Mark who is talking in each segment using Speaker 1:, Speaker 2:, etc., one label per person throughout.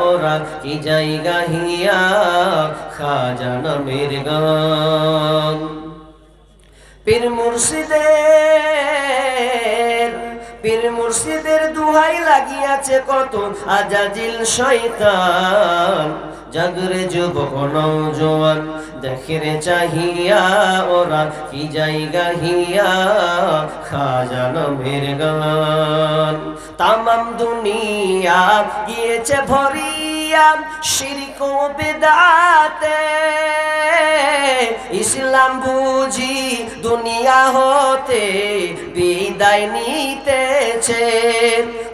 Speaker 1: ওরা কি জায়গা হিয়া? খাজা নামের গান। পীর মুর্শিদের পীর মুর্শিদের দুহাই লাগিয়াছে কত আজাজিল শয়তান। জাগরে যুবক জোয়ান দেখে রে চাহিয়া ওরা কি জায়গা হিয়া খাজান ভের গান। তামাম দুনিয়া গিয়েছে ভরিয়া শিরিক ও বেদাতে ইসলাম বুঝি দুনিয়া হতে বিদায় নিতেছে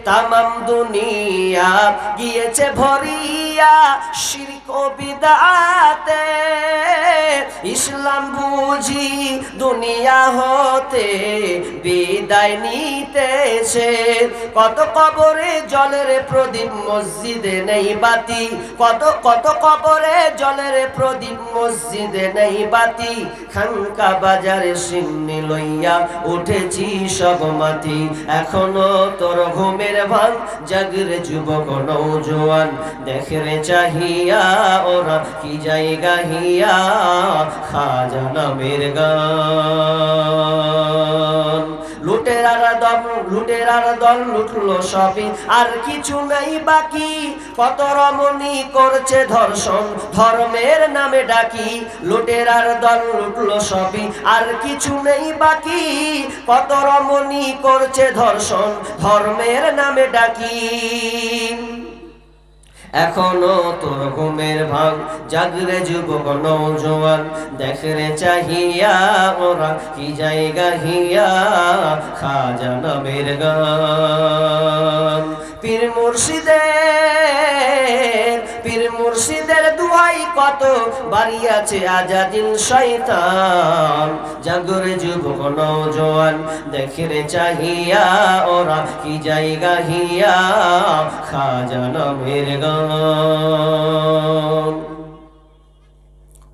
Speaker 1: তামাম দুনিয়া গিয়েছে ভরিয়া শিরিক ও বিদাতে ইসলাম বুঝি দুনিয়া হতে বিদায় নিতেছে। কত কবরে জলের প্রদীপ, মসজিদে নেই বাতি। কত কত কবরে জলের প্রদীপ, মসজিদে নেই বাতি। খানকা বাজারে সিন্নি লইয়া উঠেছি সব মাতি এখনও তোর ঘুমের ভাঙ জাগরে যুবক নৌজোয়ান দেখে চাহিয়া ওরা কি জায়গা হিয়া? খাজা নামের গান। লুটেরার দল লুটেরার দল লুটলো সবই। আর কিছু নাই বাকি। কত রমণী করছে ধর্ষণ, ধর্মের নামে ডাকি। লুটেরার দল লুটলো সবই। আর কিছু নেই বাকি। কত রমণী করছে ধর্ষণ, ধর্মের নামে ডাকি। এখনও তোর ঘুমের ভাঙ জাগরে যুবক নৌজোয়ান দেখরে চাহিয়া ওরা কি জায়গা হিয়া, খাজা নামের গান। পীর মুর্শিদের মুর্শিদের দুহাই কত বাড়ি আছে আজাদিন শয়তান। জাগরে যুবক নৌজওয়ান দেখরে চাহিয়া ওরা কি জায়গা হিয়া, খাজা নামের গান।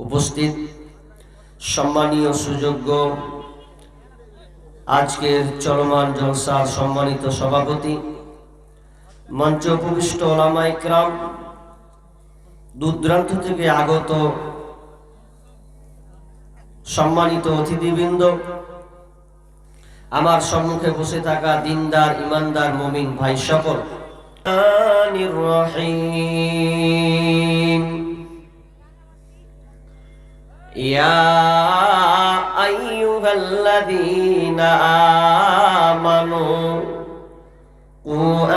Speaker 1: উপস্থিত সম্মানীয় সুযোগ্য আজকের চলমান জলসার সম্মানিত সভাপতি মঞ্চ উপবিষ্ট ওলামা দূরদূরান্ত থেকে আগত সম্মানিত অতিথিবৃন্দ, আমার সম্মুখে বসে থাকা দিনদার, ইমানদার, মমিন ভাই সকল। ইয়া আইয়ুহাল্লাযীনা আমানু।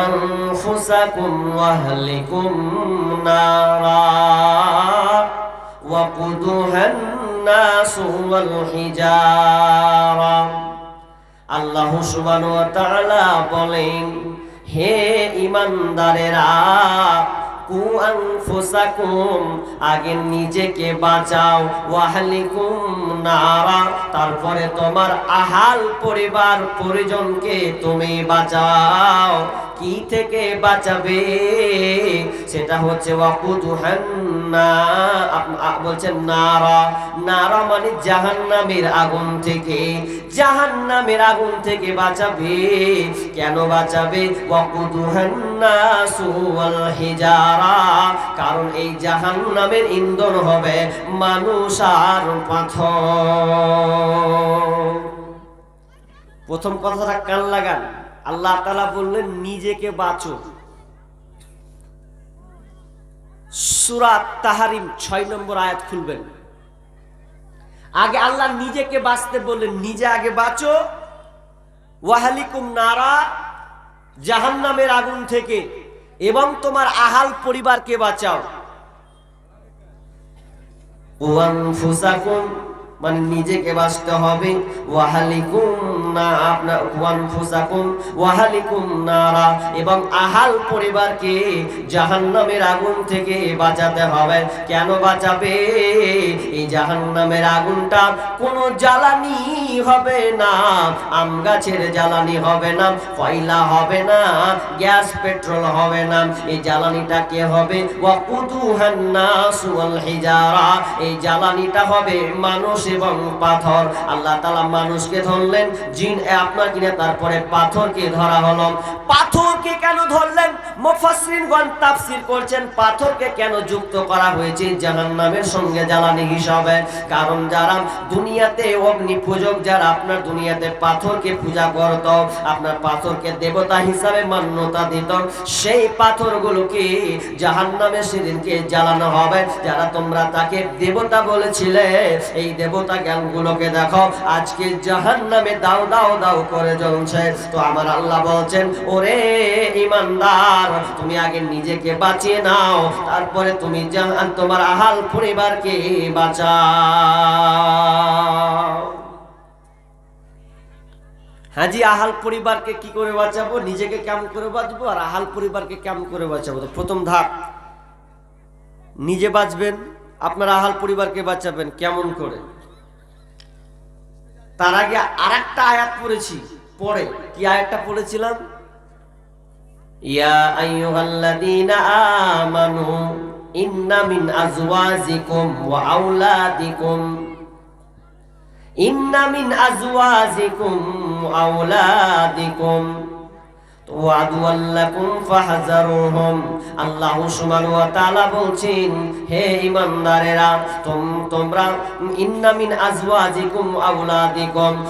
Speaker 1: أنفسكم وأهلكم نارا وقودها الناس والحجارة আল্লাহ সুবহান ওয়া তাআলা বলেন হে ইমানদারেরা আগে নিজেকে তারপরে তোমার আহাল পরিবার পরিজনকে তুমি বাঁচাও। কি থেকে বাঁচাবে? সেটা হচ্ছে বলছেন নারা। নারা মানে জাহান্নামের আগুন থেকে। জাহান্নামের আগুন থেকে বাঁচাবে। কেন বাঁচাবে? হিজারা। কারণ এই জাহান্নামের ইন্ধন হবে মানুষ আর পাথর। প্রথম কথাটা কান লাগান। আল্লাহ তালা বললেন, নিজেকে বাঁচো। সুরাত তাহারিম ছয় নম্বর আয়াত খুলবেন। আগে আল্লাহ নিজেকে বাঁচতে বললেন, নিজে আগে বাঁচো। ওয়াহালিকুম নারা, জাহান্নামের আগুন থেকে, এবং তোমার আহাল পরিবারকে বাঁচাও। মানে নিজেকে বাঁচতে হবে। ওয়াহালিকুম না আপনার ওয়ানফুসাকুম ওয়াহালিকুম নারা এবং আহাল পরিবারকে জাহান্নামের আগুন থেকে বাঁচাতে হবে। কেন বাঁচাবে? এই জাহান্নামের আগুনটা কোনো জ্বালানি হবে না, আম গাছের জ্বালানি হবে না, কয়লা হবে না, গ্যাস, পেট্রোল হবে না। এই জ্বালানিটা কে হবে? ওয়াকুদুহান নাসু ওয়াল হিজারা। এই জ্বালানিটা হবে মানুষ এবং পাথর। আল্লাহ তালা মানুষকে ধরলেন, জিন আপনার কিনে তারপরে পাথরকে ধরা হলো। পাথরকে কেন ধরলেন? মুফাসসিরগণ তাফসীর করছেন কেন যুক্ত করা হয়েছে? সঙ্গে জ্বালানি হিসাবে। কারণ যারা দুনিয়াতে অগ্নি পূজক, যারা আপনার দুনিয়াতে পূজা করত, আপনার দেবতা হিসাবে মান্যতা দিত, সেই জাহান্নামে সেদিনকে জ্বালানো হবে। যারা তোমরা তাকে দেবতা বলেছিলে, এই দেবতা জ্ঞানগুলোকে দেখো, আজকে জাহান্নামে দাও দাও দাও করে জ্বলছে। তো আমার আল্লাহ বলছেন, ওরে ইমানদার, তুমি আগে নিজেকে বাঁচিয়ে নাও, তারপরে তুমি জাহান, তোমার আহাল পরিবারকে বাঁচাও। হ্যাঁ জি আহাল পরিবারকে কি করে বাঁচাবো? নিজেকে কেমন করে বাঁচবো আর আহাল পরিবারকে কেমন করে বাঁচাবো? তো প্রথম ধাপ, নিজে বাঁচবেন, আপনার আহাল পরিবারকে বাঁচাবেন, কেমন করে? তার আগে আর একটা আয়াত পড়েছি। পরে কি আয়াতটা পড়েছিলাম? ইয়া আইয়ুহাল্লাযীনা আমানু ইন্না মিন আজওয়াজিকুম ওয়া আওলাদিকুম। ইন্না মিন আজওয়াজিকুম ওয়া আওলাদিকুম। আল্লাহ তাআলা বলছেন, হে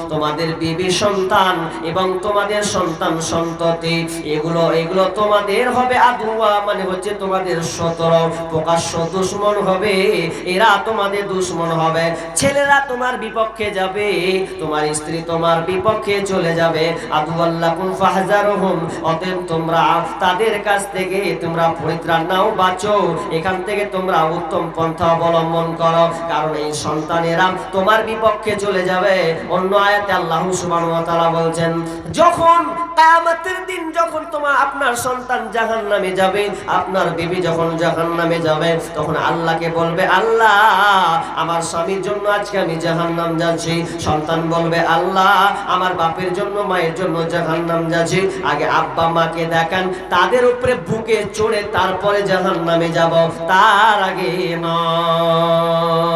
Speaker 1: তোমাদের বিবি সন্তান এবং তোমাদের সন্তান সন্ততি, এগুলো এগুলো তোমাদের হবে আদুয়া মানে হচ্ছে তোমাদের শত্রু প্রকাশ্য দুশ্মন হবে, এরা তোমাদের দুশ্মন হবে। ছেলেরা তোমার বিপক্ষে যাবে, তোমার স্ত্রী তোমার বিপক্ষে চলে যাবে। আদুয়াল্লাকুম ফাহজারুহুম। অতএব তোমরা তাদের কাছ থেকে তোমরা পরিত্রাণ নাও বাঁচো। এখান থেকে তোমরা উত্তম পন্থা অবলম্বন করো। কারণ এই সন্তানেরা তোমার বিপক্ষে চলে যাবে। অন্য আয়াতে আল্লাহ তাআলা বলছেন, যখন কিয়ামতের দিন যখন তোমার, আপনার সন্তান জাহান্নামে যাবে, আপনার বিবি যখন জাহান্নামে যাবে, তখন আল্লাহকে বলবে, আল্লাহ, আমার স্বামীর জন্য আজকে আমি জাহান্নাম যাচ্ছি। সন্তান বলবে, আল্লাহ, আমার বাপের জন্য, মায়ের জন্য জাহান্নাম যাচ্ছি। আগে আব্বা মাকে দেখান, তাদের উপরে বুকে চড়ে তারপরে জাহান নামে যাব। তার আগে নয়।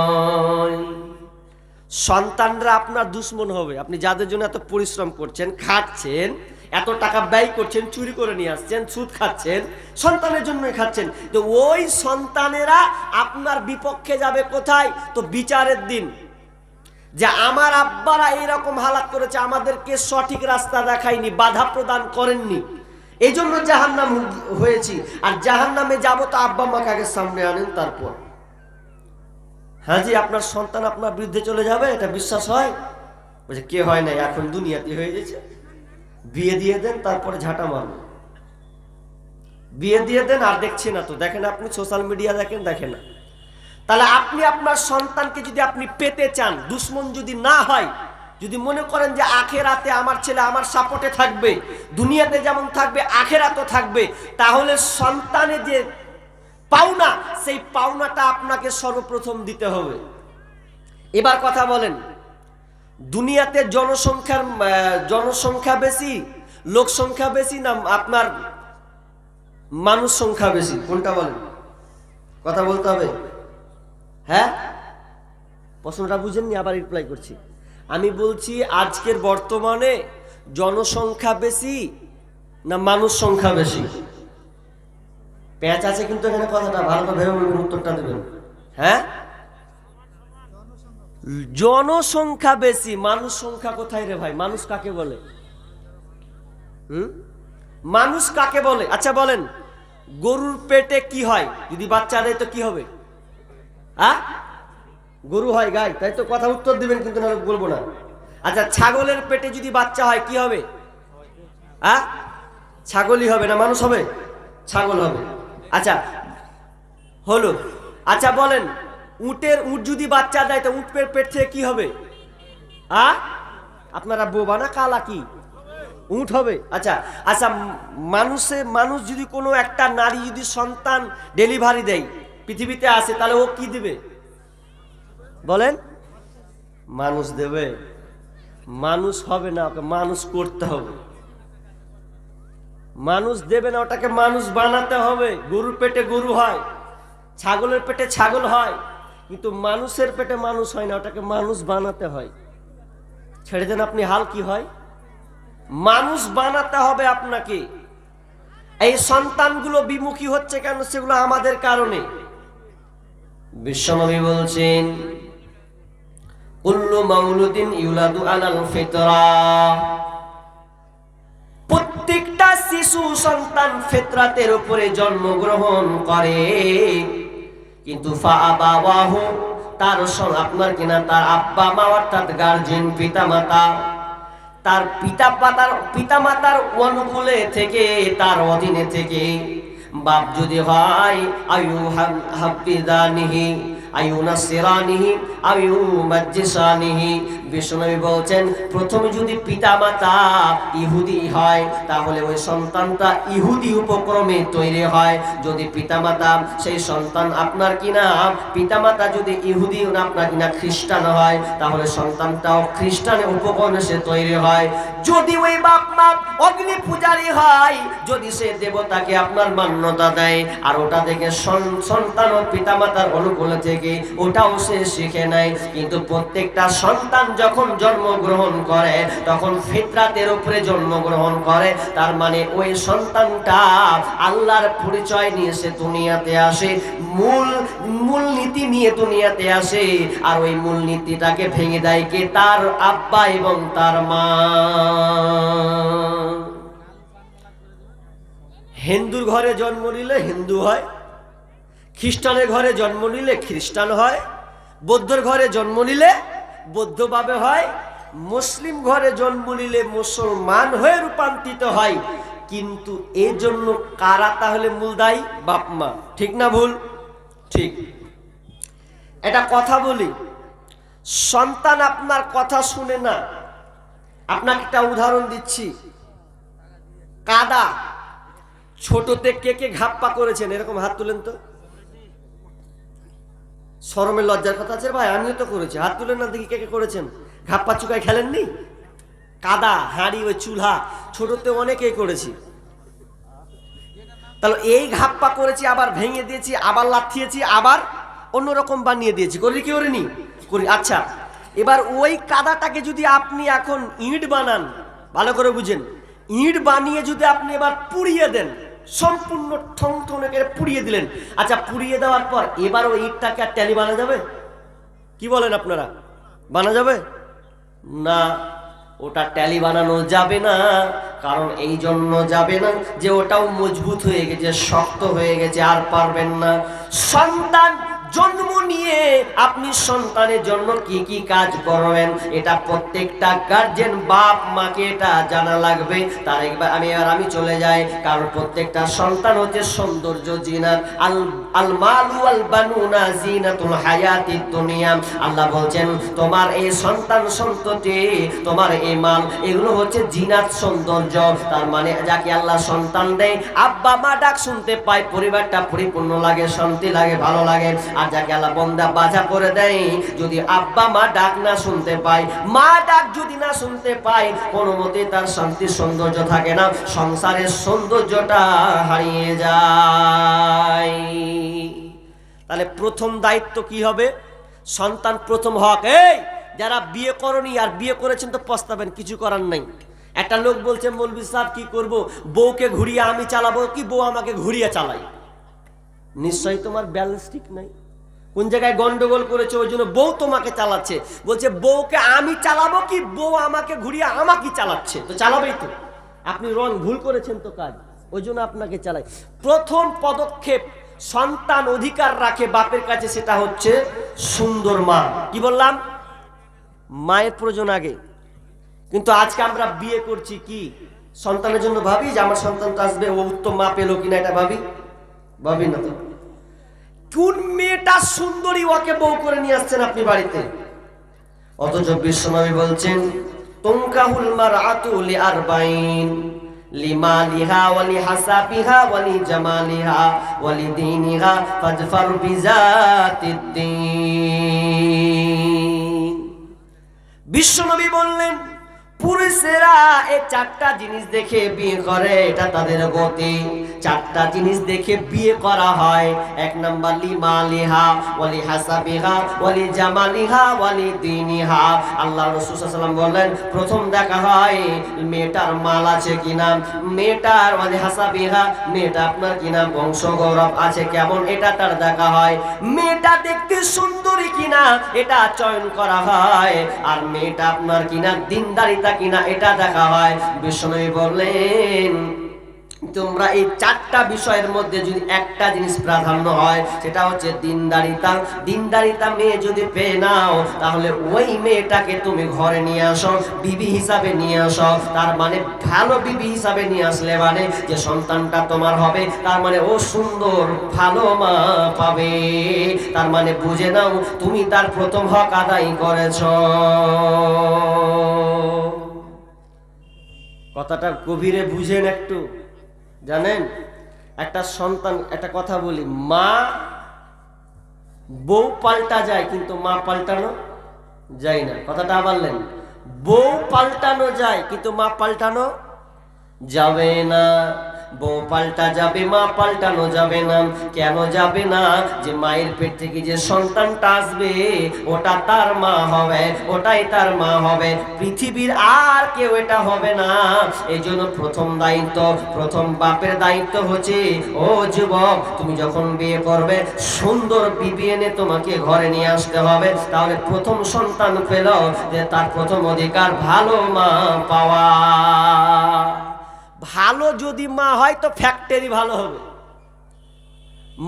Speaker 1: সন্তানরা আপনার দুশ্মন হবে। আপনি যাদের জন্য এত পরিশ্রম করছেন, খাচ্ছেন, এত টাকা ব্যয় করছেন, চুরি করে নিয়ে আসছেন, সুদ খাচ্ছেন, সন্তানের জন্যই খাচ্ছেন, তো ওই সন্তানেরা আপনার বিপক্ষে যাবে কোথায়? তো বিচারের দিন। যে আমার আব্বারা এইরকম হালাত করেছে, আমাদেরকে সঠিক রাস্তা দেখায়নি, বাধা প্রদান করেননি। এই জন্য জাহান্নাম হয়েছি। আর জাহান্নামে যাব তো আব্বা মাকে সামনে আনেন তারপর। হ্যাঁ জি, আপনার সন্তান আপনার বিরুদ্ধে চলে যাবে, এটা বিশ্বাস হয়? বলছে, কে হয় না এখন দুনিয়াতে হয়ে গেছে। বিয়ে দিয়ে দেন, তারপরে ঝাঁটা মারুন বিয়ে দিয়ে দেন, আর দেখছি না তো। দেখেন আপনি সোশ্যাল মিডিয়া দেখেন দেখেন না। তাহলে আপনি আপনার সন্তানকে যদি আপনি পেতে চান, দুশ্মন যদি না হয়, যদি মনে করেন যে আখের আখেরাতে আমার ছেলে আমার সাপোর্টে থাকবে, দুনিয়াতে যেমন থাকবে, আখেরাতও থাকবে, তাহলে সন্তানে যে পাওনা, সেই পাওনাটা আপনাকে সর্বপ্রথম দিতে হবে। এবার কথা বলেন, দুনিয়াতে জনসংখ্যার জনসংখ্যা বেশি, লোক সংখ্যা বেশি না আপনার মানুষ সংখ্যা বেশি? কোনটা বলেন? কথা বলতে হবে। হ্যাঁ? প্রশ্নটা বুঝেননি, আবার রিপ্লাই করছি। আমি বলছি, আজকের বর্তমানে জনসংখ্যা বেশি না মানুষ সংখ্যা বেশি? প্যাঁচ আছে কিন্তু এখানে কথাটা, ভালো করে ভেবে বলবেন, উত্তরটা দেবেন। হ্যাঁ? জনসংখ্যা বেশি, মানুষ সংখ্যা কোথায় রে ভাই? মানুষ কাকে বলে? হুম? মানুষ কাকে বলে? আচ্ছা বলেন, গরুর পেটে কি হয়? যদি বাচ্চা দেয় তো কি হবে? গরু হয় গাই, তাই তো কথা উত্তর দিবেন কিন্তু নাহলে বলব না। আচ্ছা ছাগলের পেটে যদি বাচ্চা হয়, কি হবে? হ্যাঁ ছাগলই হবে না, মানুষ হবে? ছাগল হবে। আচ্ছা হলো। আচ্ছা বলেন, উটের উট যদি বাচ্চা দেয়, তো উটের পেট থেকে কি হবে? আ? আপনারা বোবা না কালা কি? উট হবে। আচ্ছা আচ্ছা মানুষে, মানুষ যদি কোনো একটা নারী যদি সন্তান ডেলিভারি দেয় পৃথিবীতে আসে তাহলে ও কি দেবে? বলেন। মানুষ দেবে। মানুষ হবে না, ওকে মানুষ করতে হবে। মানুষ দেবে না, ওটাকে মানুষ বানাতে হবে। গরুর পেটে গরু হয়, ছাগলের পেটে ছাগল হয়, কিন্তু মানুষের পেটে মানুষ হয় না, ওটাকে মানুষ বানাতে হয়। ছেড়ে দেন আপনি, হাল কি হয়? মানুষ বানাতে হবে আপনাকে। এই সন্তানগুলো বিমুখী হচ্ছে কেন? সেগুলো আমাদের কারণে। বিশ্বনবী বলছেন, কুল্লু মাউলুদিন ইউলাদু আলাল ফিতরা। প্রত্যেকটা শিশু সন্তান ফিতরাতের উপরে জন্মগ্রহণ করে। কিন্তু ফা বাবাহু তার আপনার কিনা, তার আব্বা মা, অর্থাৎ গার্জেন পিতা মাতা তার পিতা মাতার পিতা মাতার অনুকূলে থেকে, তার অধীনে থেকে বাপ যদি হয় আয়ু হাফিদানিহি আয়ু নাসিরানিহি আয়ু মাজ্জিসানিহি বিষ্ণুনবী বলছেন, প্রথমে যদি পিতা মাতা ইহুদি হয়, তাহলে ওই সন্তানটা ইহুদি উপক্রমে তৈরি হয়। যদি পিতামাতা, সেই সন্তান আপনার কিনা পিতামাতা যদি ইহুদি, আপনার কিনা খ্রিস্টান হয়, তাহলে সন্তানটাও খ্রিস্টানের উপকরণে সে তৈরি হয়। যদি ওই বাপ মা অগ্নি পূজারী হয়, যদি সে দেবতাকে আপনার মান্যতা দেয়, আর ওটা থেকে সন- সন্তান ও পিতামাতার অনুকূল থেকে ওটাও সে শিখে নেয়। কিন্তু প্রত্যেকটা সন্তান যখন জন্মগ্রহণ করে, তখন ফিতরাতের উপরে জন্মগ্রহণ করে। তার মানে ওই সন্তানটা আল্লাহর পরিচয় নিয়ে সে দুনিয়াতে আসে, মূল মূল নীতি নিয়ে দুনিয়াতে আসে। আর ওই মূল নীতিটাকে ভেঙে দেয় কে? তার আব্বা এবং তার মা। হিন্দুর ঘরে জন্ম নিলে হিন্দু হয়, খ্রিস্টানের ঘরে জন্ম নিলে খ্রিস্টান হয়, বৌদ্ধর ঘরে জন্ম নিলে বৌদ্ধভাবে হয়। মুসলিম ঘরে জন্ম নিলে মুসলমান হয়ে রূপান্তরিত হয়। কিন্তু এর জন্য কারা তাহলে মূল দায়ী? বাপ, মা। ঠিক না ভুল? ঠিক। এটা কথা বলি। সন্তান আপনার কথা শুনে না। আপনাকে একটা উদাহরণ দিচ্ছি। কাদা। ছোটতে কে কে ঘাপ্পা করেছেন? এরকম হাত তুলেন তো। শরমের লজ্জার কথা আছে ভাই, আমিও তো করেছি। হাত তুলে না দেখি কে কে করেছেন। ঘাপ্পা চুকায় খেলেননি? কাদা, হাঁড়ি, ওই চুলহা, ছোটতে অনেকেই করেছি। তাহলে এই ঘাপ্পা করেছি, আবার ভেঙে দিয়েছি, আবার লাথিয়েছি, আবার অন্যরকম বানিয়ে দিয়েছি। করি কি করিনি? করি আচ্ছা এবার ওই কাদাটাকে যদি আপনি এখন ইট বানান, ভালো করে বুঝেন, ইট বানিয়ে যদি আপনি এবার পুড়িয়ে দেন সম্পূর্ণ ঠং ঠং করে পুড়িয়ে দিলেন। আচ্ছা পুড়িয়ে দেওয়ার পর এবার ওই ইটটাকে আর ট্যালি বানা যাবে? কি বলেন আপনারা? বানা যাবে? না, ওটা ট্যালি বানানো যাবে না, কারণ এই জন্য যাবে না যে ওটাও মজবুত হয়ে গেছে, শক্ত হয়ে গেছে, আর পারবেন না। সন্তান জন্ম নিয়ে আপনি সন্তানের জন্য কি কি কাজ করবেন, এটা প্রত্যেকটা গার্জেন বাপ মাকে এটা জানা লাগবে। তার একবার আমি আর আমি চলে যাই, কারণ প্রত্যেকটা সন্তান হচ্ছে সৌন্দর্য জিনার আল আল মালু আল্লাহ বলছেন, তোমার এই সন্তান সন্ততি, তোমার এই মাল, এগুলো হচ্ছে জিনাত সৌন্দর্য। তার মানে যাকে আল্লাহ সন্তান দেয়, আব্বা, মা ডাক শুনতে পায়, পরিবারটা পরিপূর্ণ লাগে, শান্তি লাগে, ভালো লাগে। আর যাকে আল্লাহ বন্দা বাজা করে দেয়, যদি আব্বা, মা ডাক না শুনতে পায়, মা ডাক যদি না শুনতে পায়, কোনো মতে তার শান্তি সৌন্দর্য থাকে না। সংসারের সৌন্দর্যটা হারিয়ে যায়। তাহলে প্রথম দায়িত্ব কি হবে? সন্তান প্রথম হক। এই, যারা বিয়ে করনি আর বিয়ে করেছেন তো পস্তাবেন, কিছু করার নাই। একটা লোক বলছে মৌলবি সাহেব, কি করব? বউকে ঘুরিয়ে আমি চালাবো কি? বউ আমাকে ঘুরিয়ে চালাই নিশ্চয়ই তোমার ব্যালেন্স ঠিক নাই। কোন জায়গায় গন্ডগোল করেছে, ওই জন্য বউ তোমাকে চালাচ্ছে। বলছে, বউকে আমি চালাবো কি? বউ আমাকে ঘুরিয়ে আমাকে চালাচ্ছে। তো চালাবেই তো। আপনি রং ভুল করেছেন তো কাজ। ওই জন্য আপনাকে চালাই প্রথম পদক্ষেপ সন্তান অধিকার রাখে বাপের কাছে সেটা হচ্ছে সুন্দর মা। কি বললাম? মায়ের প্রয়োজন আগে। কিন্তু আজকে আমরা বিয়ে করছি কি? সন্তানের জন্য ভাবি যে আমার সন্তান তো আসবে, ও উত্তম মা পেল কিনা এটা ভাবি? ভাবি না তো। কোন মেয়েটা সুন্দরী ওকে বউ করে নিয়ে আসছেন আপনি বাড়িতে? অথচ বিশ্বনবী বলছেন, তুমকাহুল মারআতু লিআরবাইন লিমালিহা ওয়ালি হাসাবিহা ওয়ালি জামালিহা ওয়ালি দীনিহা ফাজফার বিজাতিদ বিশ্বনবী বললেন পুরুষেরা এই চারটা জিনিস দেখে বিয়ে করে, এটা তাদের গতি। চারটা জিনিস দেখে বিয়ে করা হয়। এক নাম্বার, লিমা লিহা, ওয়ালি হাসাবিহা, ওয়ালি জামালিহা, ওয়ালি দিনিহা। আল্লাহ রাসূল সাল্লাল্লাহু আলাইহি বললেন, প্রথম দেখা হয়, মেয়েটার মাল আছে কি কিনা মেয়েটার ওয়ালি হাসাবিহা, মেয়েটা আপনার কিনা বংশ গৌরব আছে কেমন? এটা তার দেখা হয়। মেয়েটা দেখতে সুন্দরী কিনা, এটা চয়ন করা হয়। আর মেয়েটা আপনার কিনা, দিনদারিতা কিনা, এটা দেখা হয়। বিষ্ণু বললেন তোমরা এই চারটা বিষয়ের মধ্যে যদি একটা জিনিস প্রাধান্য হয়, সেটা হচ্ছে দিনদারিতা। দিনদারিতা মেয়ে যদি পেয়ে নাও, তাহলে ওই মেয়েটাকে তুমি ঘরে নিয়ে আসো, বিবি হিসাবে নিয়ে আসো। তার মানে ভালো বিবি হিসাবে নিয়ে আসলে মানে যে সন্তানটা তোমার হবে, তার মানে ও সুন্দর, ভালো মা পাবে। তার মানে বুঝে নাও, তুমি তার প্রথম হক আদায় করেছ। কথাটা গভীরে বুঝেন একটু। জানেন? একটা সন্তান, একটা কথা বলি, মা বউ পাল্টা যায়, কিন্তু মা পাল্টানো যায় না। কথাটা বললেন বউ পাল্টানো যায়, কিন্তু মা পাল্টানো যাবে না। বউ পাল্টা যাবে, মা পাল্টানো যাবে না। কেন যাবে না? যে মায়ের পেট থেকে যে সন্তানটা আসবে, ওটা তার মা হবে, ওটাই তার মা হবে। পৃথিবীর আর কেউ এটা হবে না। এই জন্য প্রথম দায়িত্ব, প্রথম বাপের দায়িত্ব হচ্ছে, ও যুবক, তুমি যখন বিয়ে করবে, সুন্দর বিবি এনে তোমাকে ঘরে নিয়ে আসতে হবে। তাহলে প্রথম সন্তান পেল যে তার প্রথম অধিকার ভালো মা পাওয়া। ভালো যদি মা হয় তো ফ্যাক্টরি ভালো হবে।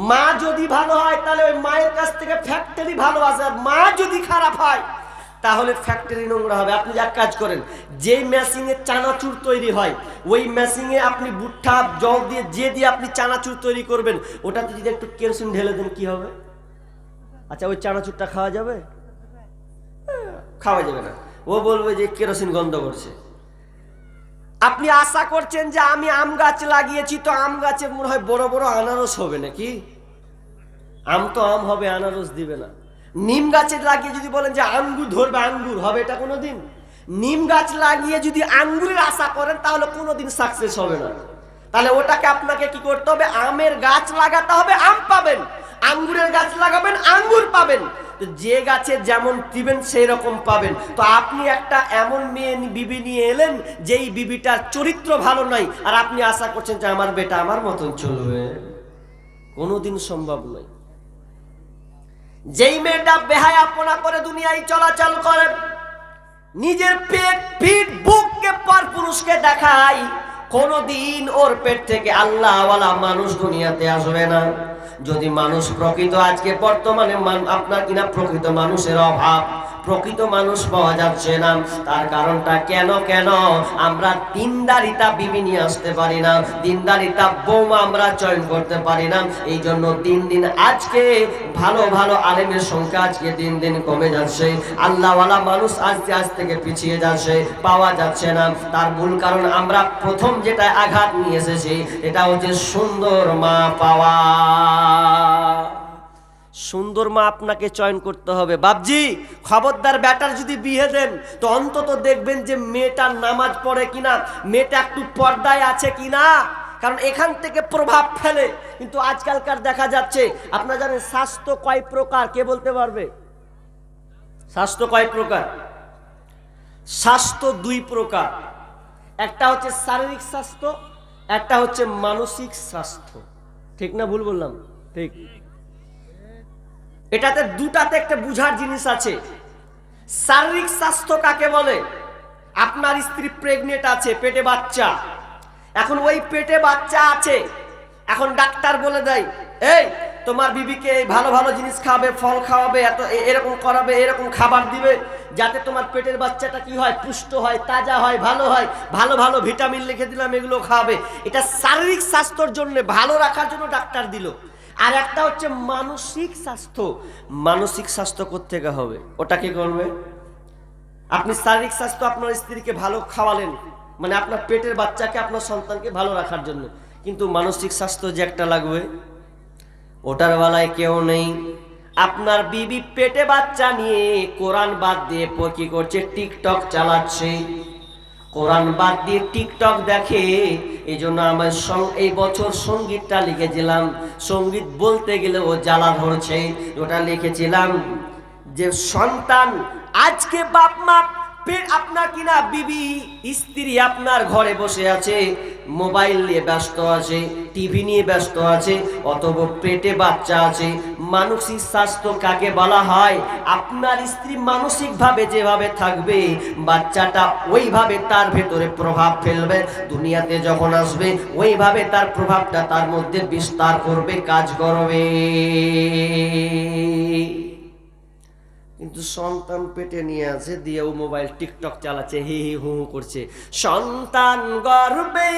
Speaker 1: মা যদি ভালো হয় তাহলে ওই মায়ের কাছ থেকে ফ্যাক্টরি ভালো আসে আর মা যদি খারাপ হয় তাহলে ফ্যাক্টরি নোংরা হবে। আপনি এক কাজ করেন যেই মেশিনে চানাচুর তৈরি হয় ওই মেশিনে আপনি বুট্টা জল দিয়ে যে দিয়ে আপনি চানাচুর তৈরি করবেন ওটাতে যদি একটু কেরোসিন ঢেলে দেন কি হবে? আচ্ছা ওই চানাচুরটা খাওয়া যাবে? হ্যাঁ, খাওয়া যাবে না। ও বলবে যে কেরোসিন গন্ধ করছে। আপনি আশা করছেন যে আমি আম গাছ লাগিয়েছি, তো আম গাছে মনে হয় বড় বড় আনারস হবে নাকি? আম তো আম হবে, আনারস দিবে না। নিম গাছে লাগিয়ে যদি বলেন যে আঙ্গুর ধরবে, আঙ্গুর হবে, এটা কোনো দিন নিম গাছ লাগিয়ে যদি আঙ্গুরের আশা করেন, তাহলে কোনো দিন সাকসেস হবে না। তাহলে ওটাকে আপনাকে কি করতে হবে? আমের গাছ লাগাতে হবে, আম পাবেন। আঙ্গুরের গাছ লাগাবেন, আঙ্গুর পাবেন। যে গাছে যেমন দিবেন সেই রকম পাবেন। তো আপনি একটা এমন মেয়ে বিবি নিয়ে এলেন, যেই বিবিটার চরিত্র ভালো নাই আর আপনি আশা করছেন যে আমার বেটা আমার মতন চলবে। কোনোদিন সম্ভব নয়। যেই মেয়েটা বেহায়াপনা করে দুনিয়ায় চলাচল করে, নিজের পেট পিঠ বুককে পর পুরুষকে দেখায়, কোনদিন ওর পেট থেকে আল্লাহওয়ালা মানুষ দুনিয়াতে আসবে না। যদি মানুষ প্রকৃত আজকে বর্তমানে মান- আপনার কিনা প্রকৃত মানুষের অভাব প্রকৃত মানুষ পাওয়া যাচ্ছে না। তার কারণটা কেন কেন? আমরা দিনদারিতা বিবি নিয়ে আসতে পারি না। দিনদারিতা বৌমা আমরা চয়ন করতে পারি না। এই জন্য দিন দিন আজকে ভালো ভালো আলেমের সংখ্যা আজকে দিন দিন কমে যাচ্ছে। আল্লাহওয়ালা মানুষ আজকে আজ থেকে পিছিয়ে যাচ্ছে, পাওয়া যাচ্ছে না। তার মূল কারণ আমরা প্রথম যেটা আঘাত নিয়ে এসেছি এটা হচ্ছে সুন্দর মা পাওয়া। সুন্দর মা আপনাকে চয়ন করতে হবে। বাবজি খবরদার ব্যাটার যদি বিয়ে দেন, তো অন্তত দেখবেন যে মেয়েটার নামাজ পড়ে কিনা, মেয়েটা একটু পর্দায় আছে কিনা। কারণ এখান থেকে প্রভাব ফেলে। কিন্তু আজকালকার দেখা যাচ্ছে, আপনারা জানেন স্বাস্থ্য কয় প্রকার? কে বলতে পারবে? স্বাস্থ্য কয় প্রকার? স্বাস্থ্য দুই প্রকার। একটা হচ্ছে শারীরিক স্বাস্থ্য, একটা হচ্ছে মানসিক স্বাস্থ্য। ঠিক না ভুল বললাম? ঠিক। এটাতে দুটাতে একটা বুঝার জিনিস আছে। শারীরিক স্বাস্থ্য কাকে বলে? আপনার স্ত্রী প্রেগনেন্ট আছে, পেটে বাচ্চা। এখন ওই পেটে বাচ্চা আছে। এখন ডাক্তার বলে দেয়, এই, তোমার বিবিকে ভালো ভালো জিনিস খাওয়াবে, ফল খাওয়াবে, এত এরকম করাবে, এরকম খাবার দিবে, যাতে তোমার পেটের বাচ্চাটা কি হয়, পুষ্ট হয়, তাজা হয়, ভালো হয়, ভালো ভালো ভিটামিন লিখে দিলাম, এগুলো খাওয়াবে। এটা শারীরিক স্বাস্থ্যর জন্য ভালো রাখার জন্য ডাক্তার দিল। আর একটা হচ্ছে মানসিক স্বাস্থ্য। মানসিক স্বাস্থ্য কোথেকে হবে? ওটা কি করবে? আপনি শারীরিক স্বাস্থ্য আপনার স্ত্রীকে ভালো খাওয়ালেন মানে আপনার পেটের বাচ্চাকে, আপনার সন্তানকে ভালো রাখার জন্য। কিন্তু মানসিক স্বাস্থ্য যে একটা লাগবে, ওটার বেলায় কেউ নেই। আপনার বিবি পেটে বাচ্চা নিয়ে কোরআন বাদ দিয়ে কি করছে, টিকটক চালাচ্ছে। কোরআন বাদ দিয়ে টিকটক দেখে এই জন্য আমার এই বছর সঙ্গীতটা লিখেছিলাম। সংগীত বলতে গেলে ও জ্বালা ধরছে, ওটা লিখেছিলাম যে, সন্তান, আজকে বাপ মা আপনার কিনা বিবি, স্ত্রী আপনার ঘরে বসে আছে। মোবাইল নিয়ে ব্যস্ত আছে, টিভি নিয়ে ব্যস্ত আছে, অথবা পেটে বাচ্চা আছে। মানসিক স্বাস্থ্য কাকে বলা হয়? আপনার স্ত্রী মানসিকভাবে যেভাবে থাকবে, বাচ্চাটা ওইভাবে তার ভেতরে প্রভাব ফেলবে। দুনিয়াতে যখন আসবে, ওইভাবে তার প্রভাবটা তার মধ্যে বিস্তার করবে, কাজ করবে। কিন্তু সন্তান পেটে নিয়ে আছে দিয়ে ও মোবাইল টিকটক চালাচ্ছে, হি হি হু হু করছে। সন্তান গর্বে